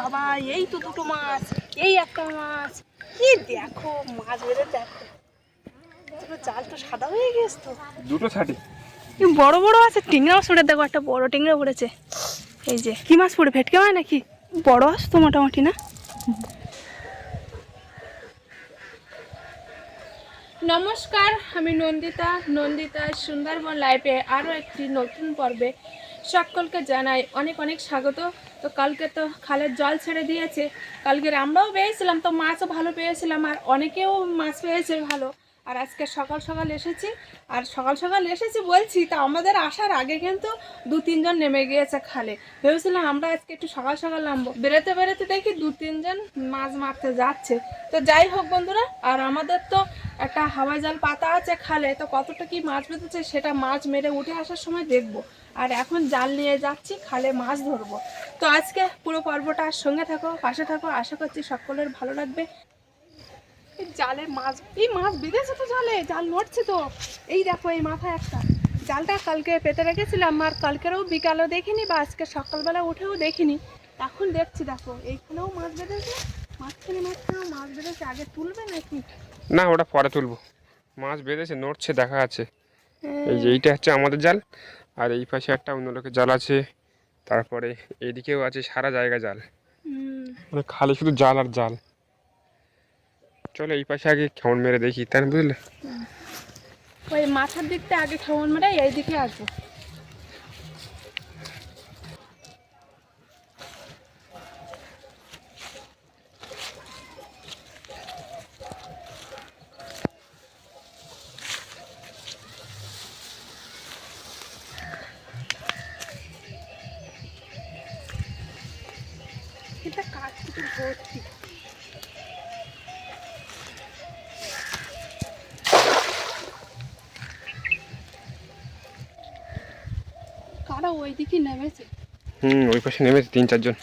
বাবা এই তো দুটো মাছ এই একটা মাছ। কি দেখো মাছ বেড়ে দেখো। জাল তো সাদা হয়ে গেছে তো। দুটো ছাটি। বড় বড় আছে টিংরা মাছ পড়ে দেখো একটা বড় টিংরা পড়েছে। এই যে কি মাছ পড়ে ভেটকে হয় নাকি? বড় আস তো মোটামুটি না? নমস্কার আমি নন্দিতা। নন্দিতা সুন্দরবন লাইফে আরও একটি নতুন পর্বে সকলকে জানাই অনেক অনেক স্বাগত। তো কালকে তো খালের জল ছেড়ে দিয়েছে। কালকে আমরাও পেয়েছিলাম, তো মাছও ভালো পেয়েছিলাম, আর অনেকেও মাছ পেয়েছে ভালো। আর আজকে সকাল সকাল এসেছি, আর সকাল সকাল এসেছি বলছি, তা আমাদের আসার আগে কিন্তু দু তিনজন নেমে গিয়েছে খালে। ভেবেছিলাম আমরা আজকে একটু সকাল সকাল নামবো। বেরোতে বেরোতে দেখি দু তিনজন মাছ মারতে যাচ্ছে। তো যাই হোক বন্ধুরা, আর আমাদের তো একটা হাওয়াই জাল পাতা আছে খালে, তো কতটা কি মাছ বেঁধেছে সেটা মাছ মেরে উঠে আসার সময় দেখব। আর এখন জাল নিয়ে যাচ্ছি, খালে মাছ ধরবো। তো আজকে পুরো পর্বটা সঙ্গে থাকো, পাশে থাকো, আশা করছি সকলের ভালো লাগবে। জালে মাছ এই মাছ বেঁধেছে তো জালে জাল নড়ছে তো। এই দেখো এই মাথায় একটা। জালটা কালকে পেতে রেখেছিলাম আর কালকেরও বিকালেও দেখিনি বা আজকে সকালবেলা উঠেও দেখিনি। এখন দেখছি দেখো এইখানেও মাছ বেঁধেছে মাঝখানে মাঝখানেও মাছ বেঁধেছে আগে তুলবে নাকি? না ওটা পরে তুলবো। মাছ বেঁধেছে নড়ছে দেখা আছে এই যে এইটা হচ্ছে আমাদের জাল আর এই পাশে একটা অন্য লোকের জাল আছে। তারপরে এইদিকেও আছে সারা জায়গা জাল। মানে খালি শুধু জাল আর জাল। চলো এই পাশে আগে কেমন মেরে দেখি, তাই বুঝলে? ওই মাথার দিকটা আগে কেমন মেরে এই দিকে আসব। কারা ওই দিকে নেমেছে। হুম ওই পাশে নেমেছে তিন চারজন।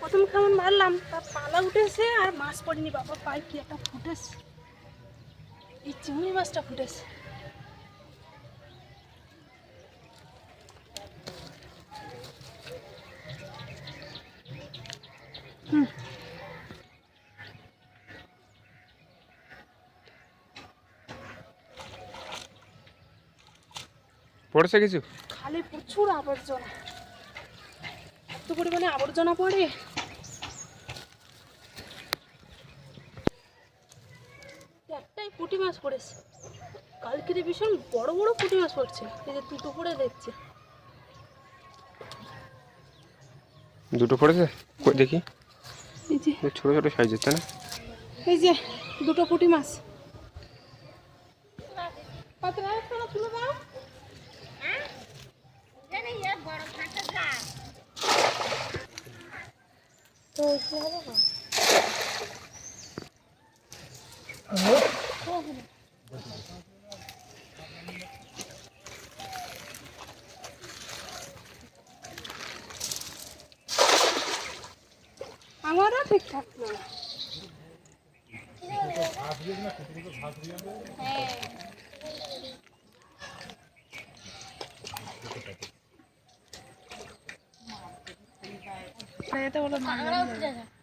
প্রথম মারলাম তার পালা উঠেছে আর মাছ পড়েনি বাবা পাই কি একটা ফুটেছে। এই চিংড়ি মাছটা ফুটেছে। পড়েছে কিছু? খালি প্রচুর আবর্জনা। এত পরিমাণে আবর্জনা পড়ে। একটাই পুঁটি মাছ পড়েছে। কালকে রে ভীষণ বড় বড় পুঁটি মাছ পড়ছে। এই যে দুটো পড়ে দেখছে। দুটো পড়েছে? দেখি। এই যে। ছোট ছোট সাইজের তাই না? এই যে দুটো পুঁটি মাছ। পাতলা একটা তুলে দাও। আমারও ঠিক থাকল না? এটা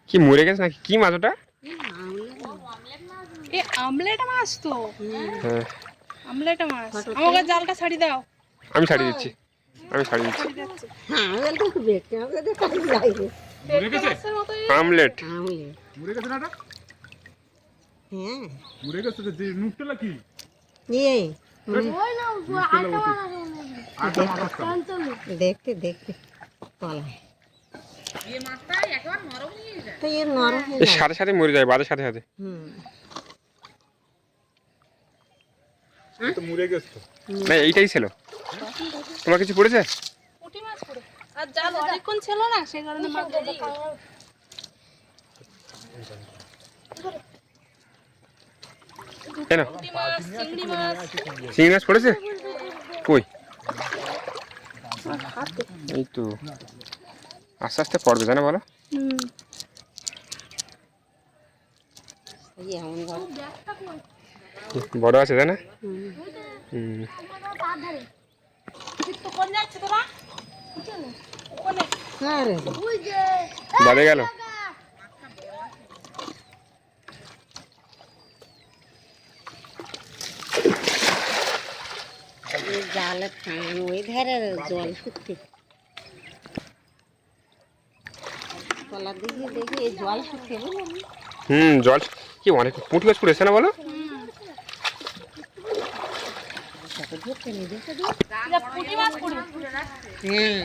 কি মরে গেছে নাকি? কি মাছ ওটা? এ আমলেট মাছ তো। হ্যাঁ। আমলেট মাছ। আমাকে জালটা ছাড়ি দাও। আমি ছাড়িয়ে দিচ্ছি। আমি ছাড়িয়ে দিচ্ছি। ছাড়ি দিচ্ছি মতোই। আমলেট। মুড়ে গেছে না হ্যাঁ। মুড়ে গেছে যে নুকটেলা কি? ইয়ে। দেখতে দেখতে। পলায় তো এর নরম হয়ে এর যায় সাথে সাথে মরে যায় বাদের সাথে সাথে। হুম। তো মুড়ে গেছে তো। না এইটাই ছিল। তোমার কিছু পড়েছে? পুঁটি মাছ পড়ে। আর জাল অনেকক্ষণ ছিল না সেই কারণে মাছ কেন? চিংড়ি মাছ। চিংড়ি। মাছ পড়েছে? কই? এই তো। আস্তে আস্তে পড়বে তাই না বলো? বড় আছে তাই না বাদে গেল। জালে টান ওই ধারে জল শুকতে। দেখি এই জল হুম জল কি অনেক পুঁটি গাছ পড়েছে না বলো? হুম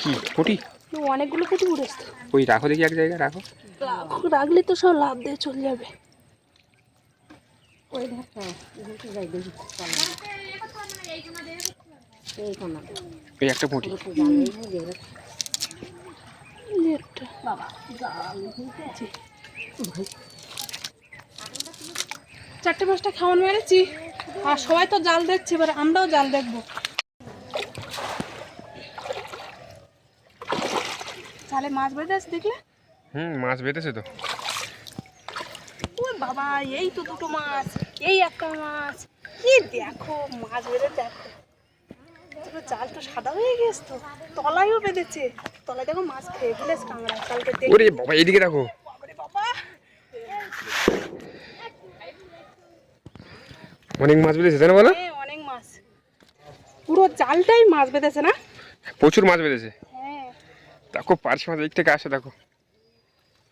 কি পুঁটি? অনেকগুলো পুঁটি উঠেছে ওই রাখো দেখি এক জায়গায় রাখো। রাখলে তো সব লাভ দিয়ে চলে যাবে। ওই ধারটা দেখে যাই দেখি এই একটা পুঁটি চারটে পাঁচটা খাওয়ান মেরেছি। আর সবাই তো জাল দেখছে এবার আমরাও জাল দেখব। জালে মাছ বেঁধে আছে দেখলে? হুম মাছ বেঁধেছে তো। বাবা এই তো দুটো মাছ এই একটা মাছ। কি দেখো মাছ বেঁধে দেখো। পুরো জাল তো সাদা হয়ে গেছে তো তলায়ও বেঁধেছে। তলায় দেখো মাছ খেয়ে ফেলেছে কাঁকড়া কালকে ওরে বাবা এইদিকে দেখো। অনেক মাছ বেঁধেছে তাই না বলো? হ্যাঁ অনেক মাছ। পুরো জালটাই মাছ বেঁধেছে না? প্রচুর মাছ বেঁধেছে। হ্যাঁ। দেখো পার্শে মাছ দিক থেকে আসে দেখো।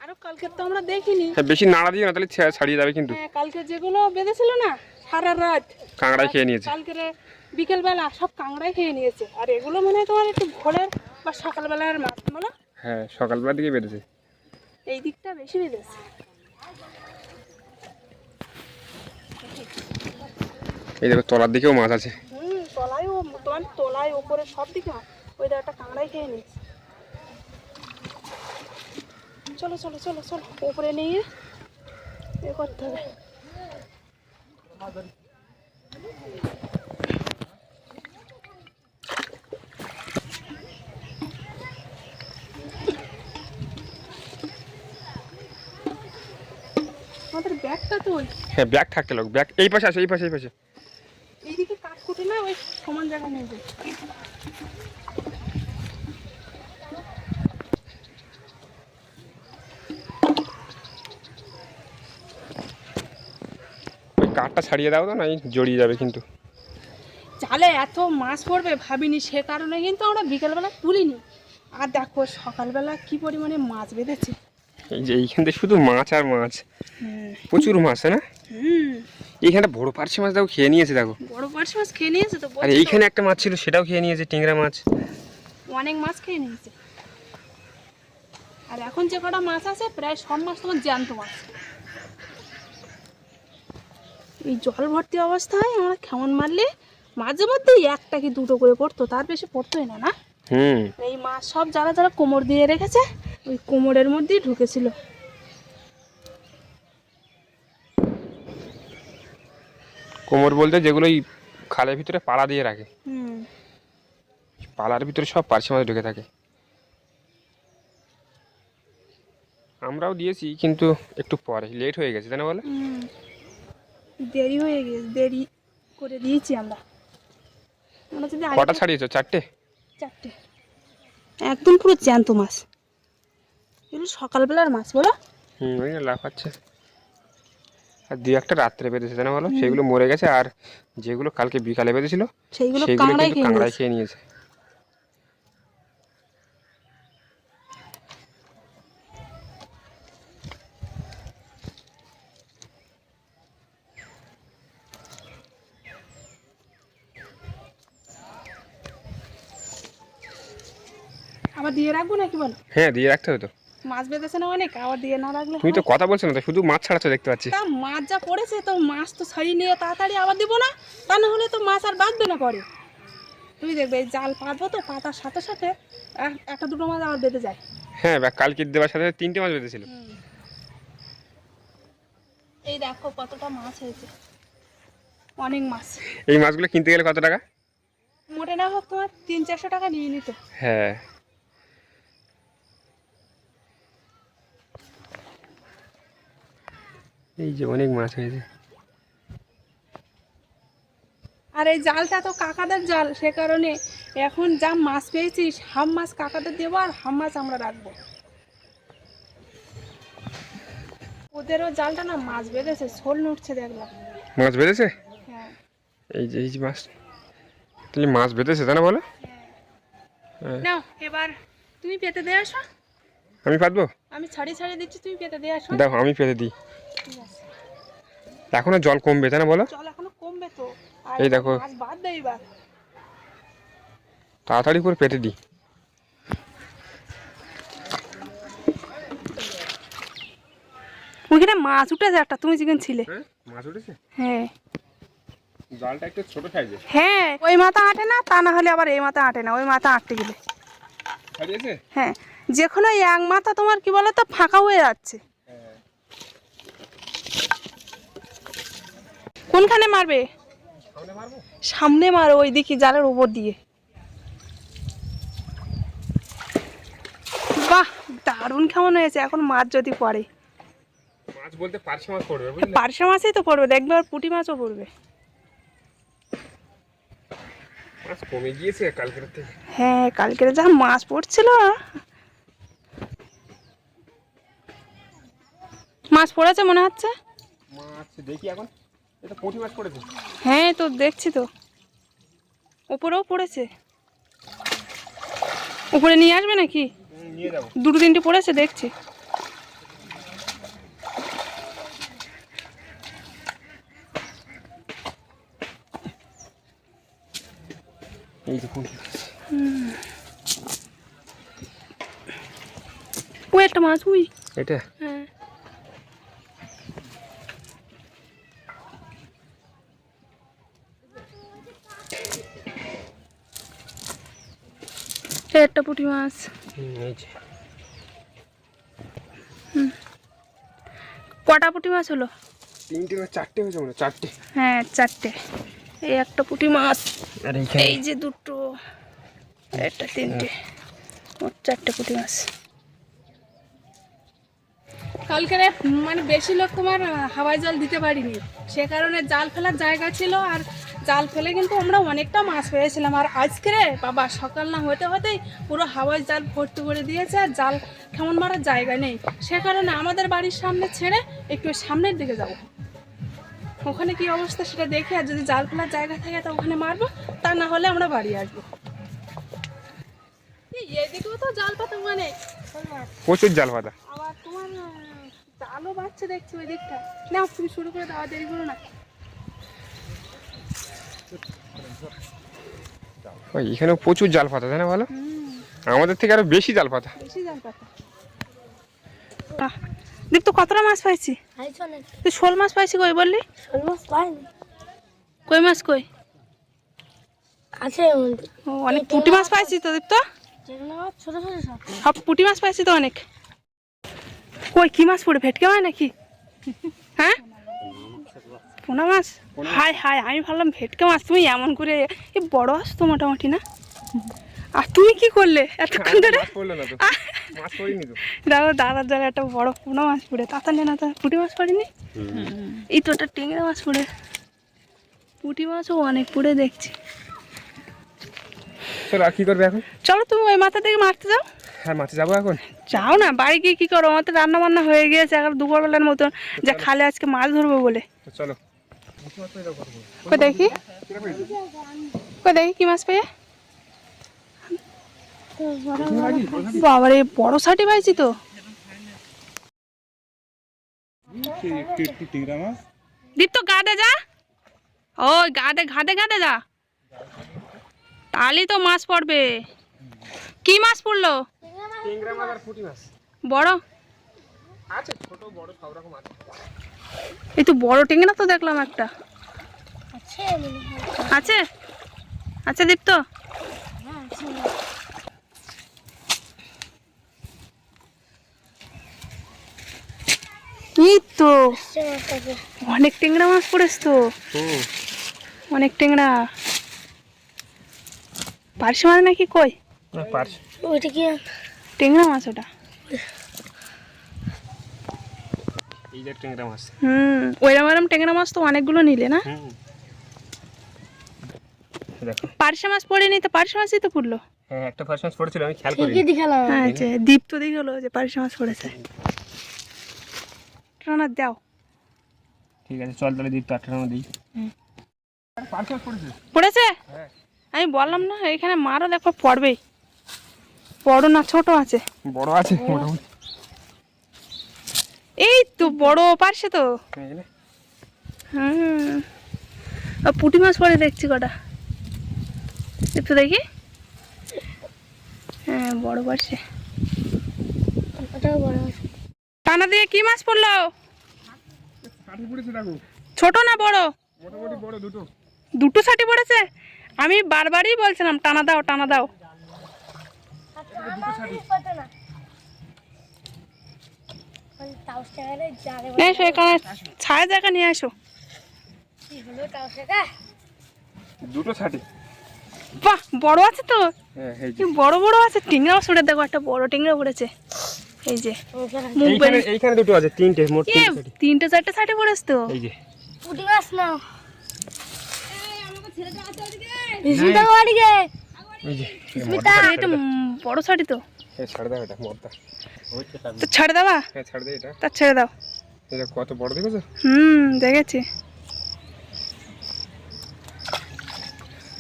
আরও কালকে তো আমরা দেখিনি। হ্যাঁ বেশি নাড়া দিও না তাহলে ছাড়িয়ে যাবে কিন্তু। হ্যাঁ কালকে যেগুলো বেঁধেছিল না সারা রাত। কাঁকড়াই খেয়ে নিয়েছে। কালকের বিকেলবেলা সব কাঁকড়াই খেয়ে নিয়েছে। আর এগুলো মনে হয় তোমার একটু ভোরের বা সকালবেলার মাছ বলো? হ্যাঁ সকালবেলার দিকে বেঁধেছে। এই দিকটা বেশি বেঁধেছে। এই দেখো তলার দিকেও মাছ আছে। হুম তলায় তোমার তলায় ওপরে সব দিকে। ওই একটা কাঁকড়াই খেয়ে নিয়েছে। চলো চলো চলো চলো। ওপরে নিয়ে এ করতে হবে। আমাদের ব্যাগটা তো ওই হ্যাঁ ব্যাগ থাকতে লোক ব্যাগ এই পাশে আছে এই পাশে এই পাশে। এইদিকে কাঠ কুটে না ওই সমান জায়গা নিয়ে যাই। ওই ছাড়িয়ে দাও তো না জড়িয়ে যাবে কিন্তু। জালে এত মাছ পড়বে ভাবিনি সে কারণে কিন্তু আমরা বিকেলবেলা তুলিনি। আর দেখো সকালবেলা কি পরিমাণে মাছ বেঁধেছে। এই যে এইখান শুধু মাছ আর মাছ। প্রচুর মাছ না? হুম। এইখানটা বড় পার্শে মাছ দেখো খেয়ে নিয়েছে দেখো। বড় পার্শে মাছ খেয়ে নিয়েছে তো আর এইখানে একটা মাছ ছিল সেটাও খেয়ে নিয়েছে টিংরা মাছ। অনেক মাছ খেয়ে নিয়েছে। আর এখন যে কটা মাছ আছে প্রায় সব মাছ তোমার জ্যান্ত মাছ। এই জল ভর্তি অবস্থায় আমরা কেমন মারলে মাঝে মধ্যে একটা কি দুটো করে পড়তো তার বেশি পড়তোই না না? হুম। এই মাছ সব যারা যারা কোমর দিয়ে রেখেছে ওই কোমরের মধ্যেই ঢুকেছিল। কোমর বলতে যেগুলো ওই খালের ভিতরে পাড়া দিয়ে রাখে। হুম। পালার ভিতরে সব পার্শে মাছ ঢুকে থাকে। আমরাও দিয়েছি কিন্তু একটু পরে লেট হয়ে গেছে তাই না বলো। দেরি হয়ে গেছে দেরি করে দিয়েছি আমরা। আমরা যদি আগে কটা ছাড়িয়েছো? চারটে? চারটে। একদম পুরো জ্যান্ত মাছ। এগুলো সকালবেলার মাছ বলো। হুম ওই লাফাচ্ছে। আর দু একটা রাত্রে বেঁধেছে তাই না বলো সেগুলো মরে গেছে আর যেগুলো কালকে বিকালে বেঁধেছিল সেইগুলো সেগুলো কাঁকড়াই কিন্তু খেয়ে কাঁকড়াই নিয়েছে। খেয়ে নিয়েছে। আবার দিয়ে রাখব নাকি বলো? হ্যাঁ দিয়ে রাখতে হবে তো। মাছ বেঁধেছে না অনেক? আবার দিয়ে না রাখলে তুমি তো কথা বলছো না তো শুধু মাছ ছাড়াচ্ছ দেখতে পাচ্ছি। তা মাছ যা পড়েছে তো মাছ তো ছাড়িয়ে নিয়ে তাড়াতাড়ি আবার দিব না? তা না হলে তো মাছ আর বাঁধবে না পরে। তুমি দেখবে এই জাল পাতবো তো পাতার সাথে সাথে এক- একটা দুটো মাছ আবার বেঁধে যায়। হ্যাঁ বা কালকে দেওয়ার সাথে সাথে তিনটে মাছ বেঁধেছিল। এই দেখো কতটা মাছ হয়েছে। অনেক মাছ। এই মাছগুলো কিনতে গেলে কত টাকা? মোটে না হোক তোমার তিন চারশো টাকা নিয়ে নিত। হ্যাঁ। এই যে অনেক মাছ হয়েছে। আর এই জালটা তো কাকাদের জাল সে কারণে এখন যা মাছ পেয়েছিস হাফ মাছ কাকাদের দেবো আর হাফ মাছ আমরা রাখব। ওদেরও জালটা না মাছ বেঁধেছে শোল উঠছে দেখলাম। মাছ বেঁধেছে? হ্যাঁ। এই যে এই যে মাছ। তাহলে মাছ বেঁধেছে তাই না বলো? নাও এবার তুমি পেতে দিয়ে আসো। আমি পাতবো আমি ছাড়ি ছাড়ি দিচ্ছি তুমি পেতে দিয়ে আসো। দেখো আমি পেতে দিই। এখনও জল কমবে তাই না বলো? জল এখনও কমবে তো। এই দেখো। বাদ দেয় এবার। তাড়াতাড়ি করে পেতে দিই ওইখানে মাছ উঠেছে একটা তুমি যেখানে ছিলে। হ্যাঁ? মাছ উঠেছে? হ্যাঁ। জালটা একটু ছোট সাইজের হ্যাঁ ওই মাথা আটে না তা না হলে আবার এই মাথা আটে না ওই মাথা আটতে গেলে। হ্যাঁ যে কোনো এক মাথা তোমার কি বলো তো ফাঁকা হয়ে যাচ্ছে। কোনখানে মারবে? সামনে সামনে মারো ওই দিকে জালের উপর দিয়ে। বাহ দারুণ কেমন হয়েছে এখন মাছ যদি পড়ে। মাছ বলতে পার্শে মাছ পড়বে পার্শে মাছই তো পড়বে দেখবে আর পুঁটি মাছও পড়বে। মাছ কমে গিয়েছে কালকের থেকে। হ্যাঁ কালকের যা মাছ পড়ছিল। মাছ পড়েছে মনে হচ্ছে? মাছ দেখি এখন। এটা পুঁটি মাছ পড়েছে? হ্যাঁ তো দেখছি তো। উপরেও পড়েছে। উপরে নিয়ে আসবে নাকি? নিয়ে যাব। দুটো তিনটে পড়েছে দেখছি। এই যে পুঁটি একটা মাছ উই এটা? হ্যাঁ। একটা পুঁটি মাছ। হুম, কটা পুঁটি মাছ হলো? তিনটে না চারটে হয়েছে মনে চারটে। হ্যাঁ চারটে। এই একটা পুঁটি মাছ। এই যে দুটো। একটা তিনটে। মোট চারটে পুঁটি মাছ। কালকে মানে বেশি লোক তোমার হাওয়াই জল দিতে পারিনি। সে কারণে জাল ফেলার জায়গা ছিল আর জাল ফেলে কিন্তু আমরা অনেকটা মাছ পেয়েছিলাম। আর আজকে রে বাবা সকাল না হতে হতেই পুরো হাওয়াই জাল ভর্তি করে দিয়েছে আর জাল কেমন মারার জায়গা নেই। সে কারণে আমাদের বাড়ির সামনে ছেড়ে একটু সামনের দিকে যাব। ওখানে কি অবস্থা সেটা দেখে আর যদি জাল ফেলার জায়গা থাকে তা ওখানে মারবো তা না হলে আমরা বাড়ি আসব। এই এদিকেও তো জাল পাতা মানে। প্রচুর জাল পাতা। আবার তোমার জালও বাচ্চা দেখছি ওই দিকটা। না তুমি শুরু করে দেওয়া দেরি করো না। ওই এখানেও প্রচুর জাল পাতা তাই না বলো? আমাদের থেকে আরও বেশি জাল পাতা। বেশি জাল পাতা। আহ, দীপ্ত কতটা মাছ পাইছি? তুই শোল মাছ পাইছি কই বললি? কই মাছ কই? আছে অনেক পুঁটি মাছ পাইছি তো দীপ্ত? ছোট ছোট সব। সব পুঁটি মাছ পাইছি তো অনেক। কই কি মাছ পড়ে ভেটকে হয় নাকি? হ্যাঁ? পোনা মাছ? হাই হাই আমি ভাবলাম ভেটকে মাছ তুমি এমন করে এ বড় আস তো মোটামুটি না? আর তুমি কি করলে এতক্ষণ ধরে? তো। তো। দেখো দাদার জলে একটা বড় পোনা মাছ পড়ে। তাতালে না তো পুঁটি মাছ পড়েনি? এই তো একটা টেংরা মাছ পড়ে। পুঁটি মাছও অনেক পড়ে দেখছি। চলো আর কি করবে এখন? চলো তুমি ওই মাথা থেকে মারতে যাও। হ্যাঁ মাছে যাব এখন? যাও না বাড়ি গিয়ে কি করো? আমার তো রান্না বান্না হয়ে গিয়েছে এখন দুপুরবেলার মতন। যে খালে আজকে মাছ ধরবো বলে। চলো। কই দেখি? দেখি কি মাছ পেয়ে বাবারে, বড় সাটি পাইছি তো। দীপ্ত গাদে যা। ওই গাদে ঘাদে ঘাদে যা। তাহলেই তো মাছ পড়বে। কি মাছ পড়ল? বড়। আছে ছোট বড় সব রকম আছে। এই তো বড় টেঙ্গরা তো দেখলাম একটা? আছে মনে আছে? আচ্ছা দীপ্ত? হ্যাঁ এই তো। অনেক টেংরা মাছ পড়েছ তো। অনেক টেংরা। পার্শে মাছ নাকি কই? টেংরা মাছ ওটা। এই যে ট্যাংরা মাছ। হুম ওইরকম ওইরকম টেংরা মাছ তো অনেকগুলো নিলে না? হুম। দেখো। পার্শে মাছ পড়েনি তো পার্শে মাছই তো পড়ল। হ্যাঁ একটা মাছ পড়েছিল আমি খেয়াল করি দেখালাম আচ্ছা দীপ তো দেখে যে পার্শে মাছ পড়েছে। টানা দাও। ঠিক আছে চল তাহলে দিই। আটটা দিই পার্স মাছ পড়েছে? পড়েছে? হ্যাঁ। আমি বললাম না এখানে মারও দেখো পড়বেই। বড় না ছোট আছে? বড় আছে মোটামুটি। এই তো বড় পারছে তো। হুম। পুঁটি মাছ পড়ে দেখছি কটা। একটু দেখি। হ্যাঁ বড় পারছে ওটাও বড় আছে টানা দিয়ে কি মাছ পড়ল? ছোট না বড়? দুটো। দুটো ছাটি পড়েছে? আমি বারবারই বলছিলাম টানা দাও টানা দাও। এসো এখানে ছায়া জায়গা নিয়ে আসো। দুটো ছাটি বাহ বড় আছে তো। হ্যাঁ এই কি যে বড় বড় আছে? টিংরা মাছ উঠে দেখো একটা বড় টিংরা পড়েছে। এই যে এইখানে এইখানে দুটো আছে তিনটে মোট তিনটে চারটে ছাটি পড়েছে তো। এই যে। পুটি মাছ নাও। বড় ছাটি তো। এই ছাড় দাও এটা তো ছেড়ে দেবা হ্যাঁ ছাড় দে এটা। তা ছেড়ে দাও। এটা কত বড় দেখেছ? হুম দেখেছি।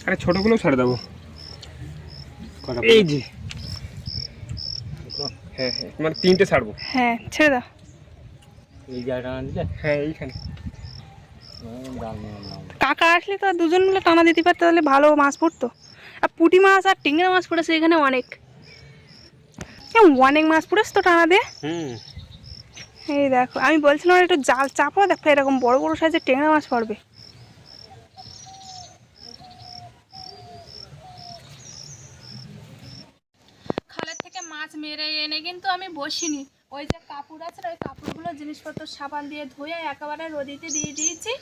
আরে ছোটগুলো ছাড় দেবো। এই যে। হ্যাঁ হ্যাঁ মানে তিনটে ছাড়বো। হ্যাঁ ছেড়ে দাও। এই জায়গাটা দিলে? হ্যাঁ এইখানে। কাকা আসলে তো দুজন মিলে টানা দিতে পারতো তাহলে ভালো মাছ পড়তো। আর পুঁটি মাছ আর টিংরা মাছ পড়েছে এখানে অনেক। অনেক মাছ পড়েছে তো টানা দিয়ে? হুম। এই দেখো আমি বলছিলাম একটু জাল চাপো দেখো এরকম বড় বড় সাইজের টেংরা মাছ পড়বে। খালের থেকে মাছ মেরে এনে কিন্তু আমি বসিনি। ওই যে কাপড় আছে ওই কাপড়গুলো জিনিসপত্র সাবান দিয়ে ধুয়ে একেবারে রোদিতে দিয়ে দিয়েছি।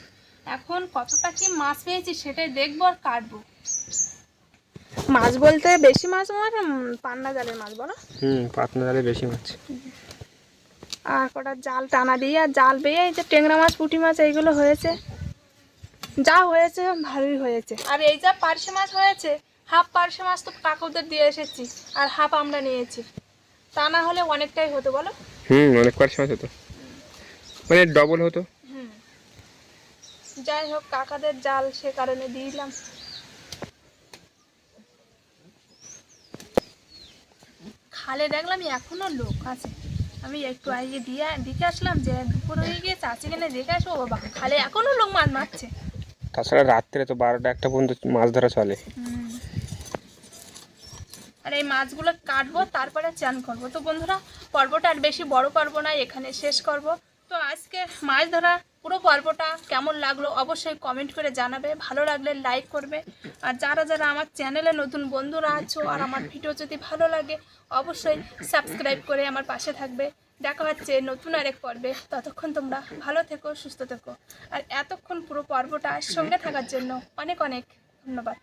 এখন কতটা কি মাছ পেয়েছি সেটাই দেখব আর কাটবো। মাছ বলতে বেশি মাছ আমার পান্না জালের মাছ বলো। হুম পাতনা জালে বেশি মাছ। আর কটা জাল টানা দিয়ে আর জাল বেয়ে এই যে টেংরা মাছ পুঁটি মাছ এইগুলো হয়েছে। যা হয়েছে ভালোই হয়েছে। আর এই যা পার্শে মাছ হয়েছে হাফ পার্শে মাছ তো কাকুদের দিয়ে এসেছি আর হাফ আমরা নিয়েছি। তা না হলে অনেকটাই হতো বলো। হুম অনেক পার্স মাছ হতো। মানে ডবল হতো। হুম। যাই হোক কাকাদের জাল সে কারণে দিলাম। খালে দেখলাম এখনও লোক আছে। আমি একটু আগে দিয়ে দিকে আসলাম যে দুপুর হয়ে গিয়ে চাচি গেলে দেখে আসব। বাবা খালে এখনও লোক মাছ মারছে। তাছাড়া রাত্রে তো বারোটা একটা পর্যন্ত মাছ ধরা চলে। আর এই মাছগুলো কাটবো তারপরে চান করব। তো বন্ধুরা পর্বটা আর বেশি বড় করব না এখানে শেষ করব। তো আজকে মাছ ধরা পুরো পর্বটা কেমন লাগল অবশ্যই কমেন্ট করে জানাবে। ভালো লাগলে লাইক করবে। আর যারা যারা আমার চ্যানেলে নতুন বন্ধুরা আছো আর আমার ভিডিও যদি ভালো লাগে, অবশ্যই সাবস্ক্রাইব করে আমার পাশে থাকবে। দেখা হচ্ছে নতুন আরেক পর্বে। ততক্ষণ তোমরা ভালো থেকো, সুস্থ থেকো। আর এতক্ষণ পুরো পর্বটা সঙ্গে থাকার জন্য অনেক অনেক ধন্যবাদ।